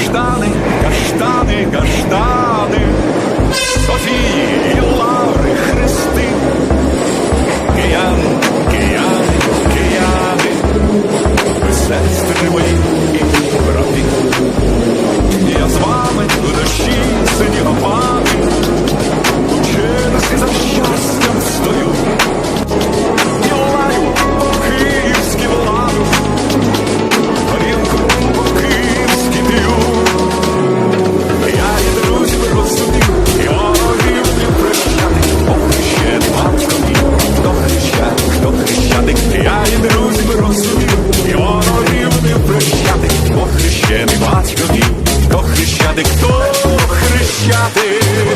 каштани, каштани, каштани, Софії і Лаври, Христи, кияни, кияни, кияни, сестри мої хрещатик, я і друзів розумів, і ворогів не прощатик, хрещений батько мій, хто хрещатик, хто хрещатик.